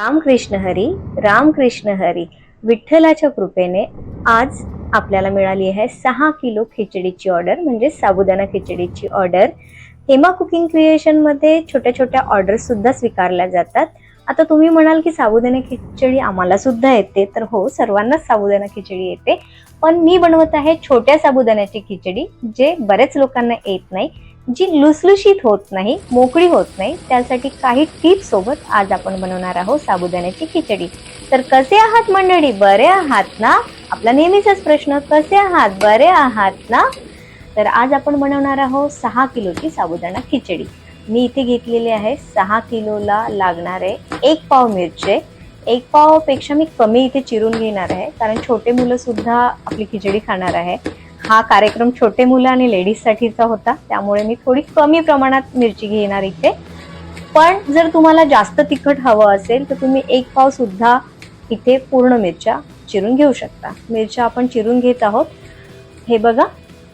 रामकृष्ण हरी रामकृष्ण हरी विठ्ठलाच्या कृपेने आज आपल्याला मिळाली आहे सहा किलो खिचडीची ऑर्डर म्हणजे साबुदाणा खिचडीची ऑर्डर. हेमा कुकिंग क्रिएशनमध्ये छोट्या छोट्या ऑर्डरसुद्धा स्वीकारल्या जातात. आता तुम्ही म्हणाल की साबुदाणा खिचडी आम्हाला सुद्धा येते तर हो सर्वांनाच साबुदाणा खिचडी येते. पण मी बनवत आहे छोट्या साबुदाण्याची खिचडी जे बऱ्याच लोकांना येत नाही. जी लुसलुशीत होत नाही मोकळी होत नाही त्यासाठी काही टिप्स सोबत आज आपण बनवणार आहोत साबुदाण्याची खिचडी. तर कसे आहात मंडळी? बरे आहात ना? आपला नेहमीचाच प्रश्न कसे आहात? बरे आहात ना? तर आज आपण बनवणार आहोत सहा किलोची साबुदाणा खिचडी. मी इथे घेतलेली आहे सहा किलोला लागणारे एक पाव मिरचे. एक पावपेक्षा मी कमी इथे चिरून घेणार आहे कारण छोटे मुलंसुद्धा आपली खिचडी खाणार आहे. हा कार्यक्रम छोटे मुलं आणि लेडीजसाठीचा होता. त्यामुळे मी थोडी कमी प्रमाणात मिरची घेणार इथे. पण जर तुम्हाला जास्त तिखट हवं असेल तर तुम्ही एक पाव सुद्धा इथे पूर्ण मिरच्या चिरून घेऊ शकता. मिरच्या आपण चिरून घेत आहोत. हे बघा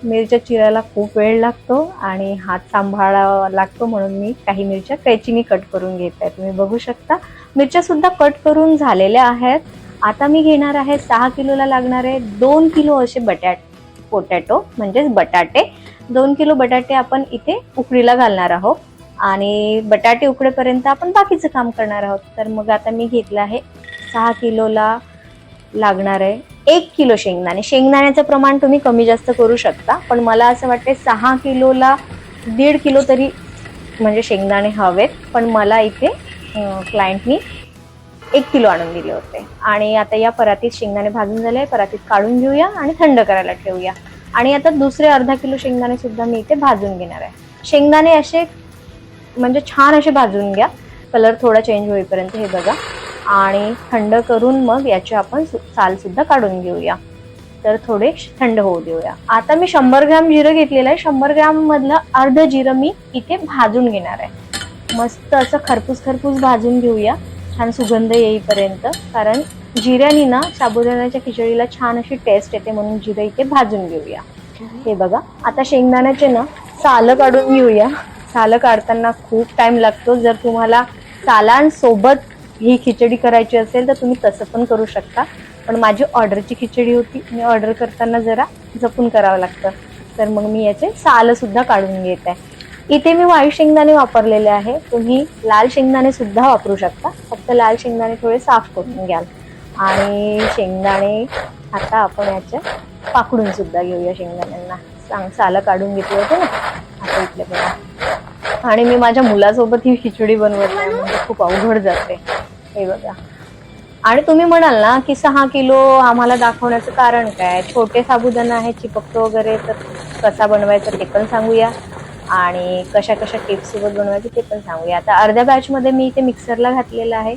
मिरच्या चिरायला खूप वेळ लागतो आणि हात सांभाळावा लागतो म्हणून मी काही मिरच्या कैचीनी कट करून घेत आहे. तुम्ही बघू शकता मिरच्या सुद्धा कट करून झालेल्या आहेत. आता मी घेणार आहे सहा किलोला लागणारे दोन किलो असे बटाट. पोटॅटो म्हणजेच बटाटे. दोन किलो बटाटे आपण इथे उकडीला घालणार आहोत. आणि बटाटे उकडेपर्यंत आपण बाकीचं काम करणार आहोत. तर मग आता मी घेतलं आहे सहा किलोला लागणार आहे एक किलो शेंगदाणे. शेंगदाण्याचं प्रमाण तुम्ही कमी जास्त करू शकता पण मला असं वाटते सहा किलोला दीड किलो तरी म्हणजे शेंगदाणे हवेत. पण मला इथे क्लायंटनी एक किलो आणून दिले होते. आणि आता या परातीत शेंगदाणे भाजून झाले परातीत काढून घेऊया आणि थंड करायला ठेवूया. आणि आता दुसरे अर्धा किलो शेंगदाणे सुद्धा मी इथे भाजून घेणार आहे. शेंगदाणे असे म्हणजे छान असे भाजून घ्या. कलर थोडा चेंज होईपर्यंत हे बघा. आणि थंड करून मग याचे आपण सालसुद्धा काढून घेऊया. तर थोडे थंड होऊ देऊया. आता मी शंभर ग्रॅम जिरं घेतलेलं आहे. शंभर ग्रॅम मधलं अर्ध जिरं मी इथे भाजून घेणार आहे. मस्त असं खरपूस खरपूस भाजून घेऊया. छान सुगंध येईपर्यंत. कारण जिऱ्यानी ना साबुदाण्याच्या खिचडीला छान अशी टेस्ट येते म्हणून जिरं इथे भाजून घेऊया. हे बघा आता शेंगदाण्याचे ना सालं काढून घेऊया. सालं काढताना खूप टाइम लागतो. जर तुम्हाला सालांसोबत ही खिचडी करायची असेल तर तुम्ही तसं पण करू शकता. पण माझी ऑर्डरची खिचडी होती. मी ऑर्डर करताना जरा जपून करावं लागतं. तर मग मी याचे सालंसुद्धा काढून घेत. आहे इथे मी वाईट शेंगदाणे वापरलेले आहे. तुम्ही लाल शेंगदाणे सुद्धा वापरू शकता. फक्त लाल शेंगदाणे थोडे साफ करून घ्याल. आणि शेंगदाणे आता आपण याच्या पाकडून सुद्धा घेऊया शेंगदाण्यांना. सांग सालं काढून घेतले होते ना? आता इथले बघा. आणि मी माझ्या मुलासोबत ही खिचडी बनवत म्हणजे खूप अवघड जाते. हे बघा. आणि तुम्ही म्हणाल ना की सहा किलो आम्हाला दाखवण्याचं कारण काय? छोटे साबुदाणा आहे चिपकतो वगैरे तर कसा बनवायचा ते पण सांगूया. आणि कशा कशा टिप्स सोबत बनवायचे ते पण सांगूया. आता अर्ध्या बॅच मध्ये मी इथे मिक्सरला घातलेलं आहे.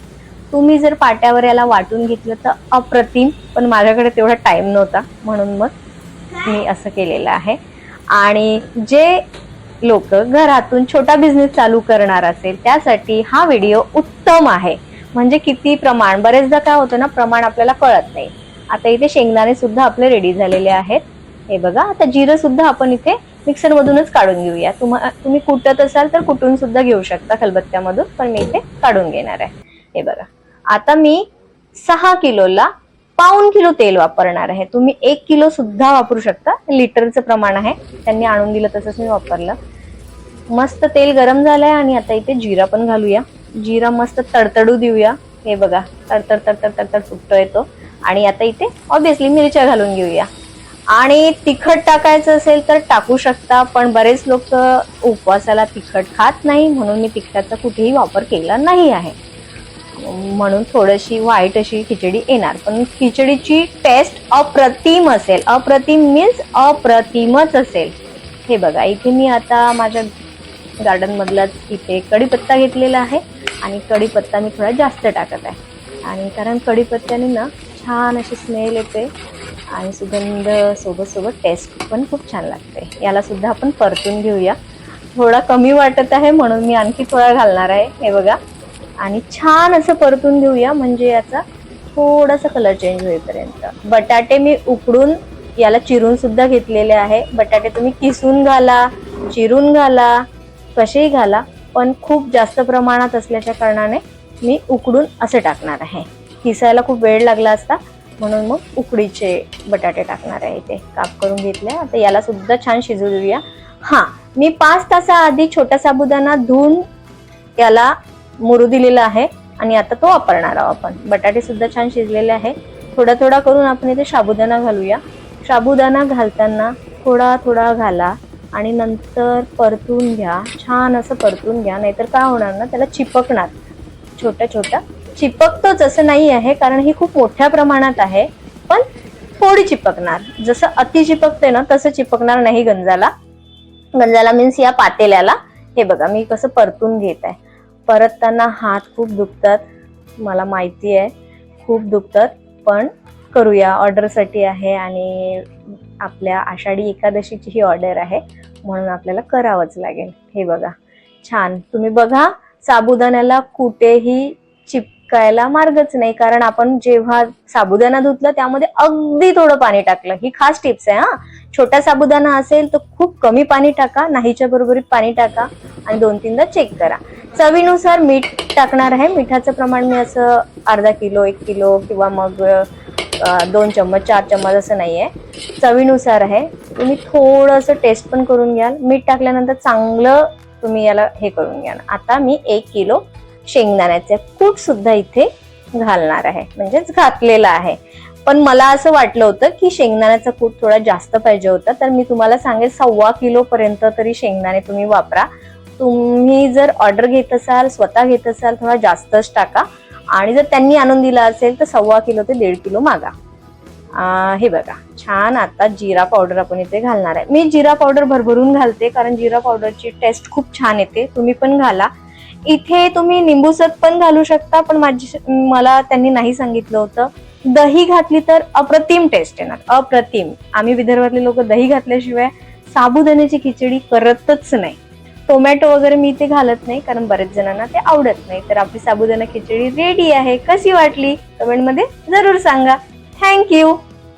तुम्ही जर पाट्यावर याला वाटून घेतलं तर अप्रतिम पण माझ्याकडे तेवढा टाइम नव्हता म्हणून मग मी असं केलेलं आहे. आणि जे लोक घरातून छोटा बिझनेस चालू करणार असेल त्यासाठी हा व्हिडिओ उत्तम आहे. म्हणजे किती प्रमाण बरेचदा काय होतं ना प्रमाण आपल्याला कळत नाही. आता इथे शेंगदाणे सुद्धा आपले रेडी झालेले आहेत. हे बघा आता जिरं सुद्धा आपण इथे मिक्सर मधूनच काढून घेऊया. तुम्हा तुम्ही कुटत असाल तर कुटून सुद्धा घेऊ शकता खलबत्त्यामधून पण मी इथे काढून घेणार आहे. हे बघा. आता मी सहा किलोला पाऊन किलो तेल वापरणार आहे. तुम्ही एक किलो सुद्धा वापरू शकता. लिटरचं प्रमाण आहे. त्यांनी आणून दिलं तसंच मी वापरलं. मस्त तेल गरम झालंय आणि आता इथे जिरा पण घालूया. जिरा मस्त तडतडू देऊया. हे बघा तडतड तडतड तडतड फुटतो येतो आणि आता इथे ऑब्विसली मिरच्या घालून घेऊया. आणि तिखट टाकायचं असेल तर टाकू शकता पण बरेच लोक उपवासाला तिखट खात नाही म्हणून मी तिखटाचा कुठेही वापर केला नाही आहे. म्हणून थोडीशी वाईट अशी खिचडी येणार. पण खिचडीची टेस्ट अप्रतिम असेल. अप्रतिम मीन्स अप्रतिमच असेल. हे बघा इथे मी आता माझ्या गार्डनमधलाच इथे कढीपत्ता घेतलेला आहे आणि कढीपत्ता मी थोडा जास्त टाकत आहे. आणि कारण कढीपत्त्याने ना छान अशी स्मेल येते आणि सुगंध सोबत सोबत टेस्ट पण खूप छान लागते. याला सुद्धा आपण परतून घेऊया. थोडा कमी वाटत आहे म्हणून मी आणखी थोडा घालणार आहे. हे बघा. आणि छान असं परतून घेऊया म्हणजे याचा थोडासा कलर चेंज होईपर्यंत. बटाटे मी उकडून याला चिरून सुद्धा घेतलेले आहे. बटाटे तुम्ही किसून घाला चिरून घाला कसेही घाला पण खूप जास्त प्रमाणात असल्याच्या कारणाने मी उकडून असं टाकणार आहे. किसायला खूप वेळ लागला असता म्हणून मग उकडीचे बटाटे टाकणार आहे इथे. काप करून घेतले आता याला सुद्धा छान शिजू देऊया. हा मी पाच तासाआधी छोटा साबुदाणा धुवून याला मुरू दिलेला आहे आणि आता तो वापरणार आहोत आपण. बटाटे सुद्धा छान शिजलेले आहे. थोडा थोडा करून आपण इथे साबुदाणा घालूया. साबुदाणा घालताना थोडा थोडा घाला आणि नंतर परतून घ्या. छान असं परतून घ्या. नाहीतर काय होणार ना त्याला चिपकणार. छोट्या छोट्या. चिपकतोच असं नाही आहे कारण ही खूप मोठ्या प्रमाणात आहे. पण थोडी चिपकणार. जसं अति चिपकते ना तसं चिपकणार नाही गंजाला. गंजाला मीन्स या पातेल्याला. हे बघा मी कसं परतून घेत आहे. परतताना हात खूप दुखतात. मला माहिती आहे खूप दुखतात. पण करूया ऑर्डरसाठी आहे आणि आपल्या आषाढी एकादशीची ही ऑर्डर आहे म्हणून आपल्याला करावंच लागेल. हे बघा छान. तुम्ही बघा साबुदाण्याला कुठेही चिपकायला मार्गच नाही कारण आपण जेव्हा साबुदाणा धुतलं त्यामध्ये अगदी थोडं पाणी टाकलं. ही खास टिप्स आहे हा. छोटा साबुदाणा असेल तर खूप कमी पाणी टाका नाहीच्या बरोबरीत पाणी टाका आणि दोन तीनदा चेक करा. चवीनुसार मीठ टाकणार आहे. मिठाचं प्रमाण मी असं अर्धा किलो एक किलो किंवा मग दोन चम्मच चार चम्मच असं नाही आहे चवीनुसार आहे. तुम्ही थोडंसं टेस्ट पण करून घ्याल. मीठ टाकल्यानंतर चांगलं तुम्ही याला हे करून घ्याल. आता मी एक किलो शेंगदाण्याचे कूट सुद्धा इथे घालणार आहे. म्हणजेच घातलेलं आहे. पण मला असं वाटलं होतं की शेंगदाण्याचा कूट थोडा जास्त पाहिजे होता. तर मी तुम्हाला सांगेल सव्वा किलो पर्यंत तरी शेंगदाणे तुम्ही वापरा. तुम्ही जर ऑर्डर घेत असाल स्वतः घेत असाल थोडा जास्तच टाका. आणि जर त्यांनी आणून दिला असेल तर सव्वा किलो ते दीड किलो मागा. आ, हे बघा छान आता जिरा पावडर आपण इथे घालणार आहे. मी जिरा पावडर भरभरून घालते कारण जिरा पावडरची टेस्ट खूप छान येते. तुम्ही पण घाला. इथे तुम्ही निंबूसत पण घालू शकता पण माझी मला त्यांनी नाही सांगितलं होतं. दही घातली तर अप्रतिम टेस्ट येणार अप्रतिम. आम्ही विदर्भातले लोक दही घातल्याशिवाय साबुदाण्याची खिचडी करतच नाही. टोमॅटो वगैरे मी इथे घालत नाही कारण बरेच जणांना ते आवडत नाही. तर आपली साबुदाणा खिचडी रेडी आहे. कशी वाटली? कमेंटमध्ये जरूर सांगा. थँक्यू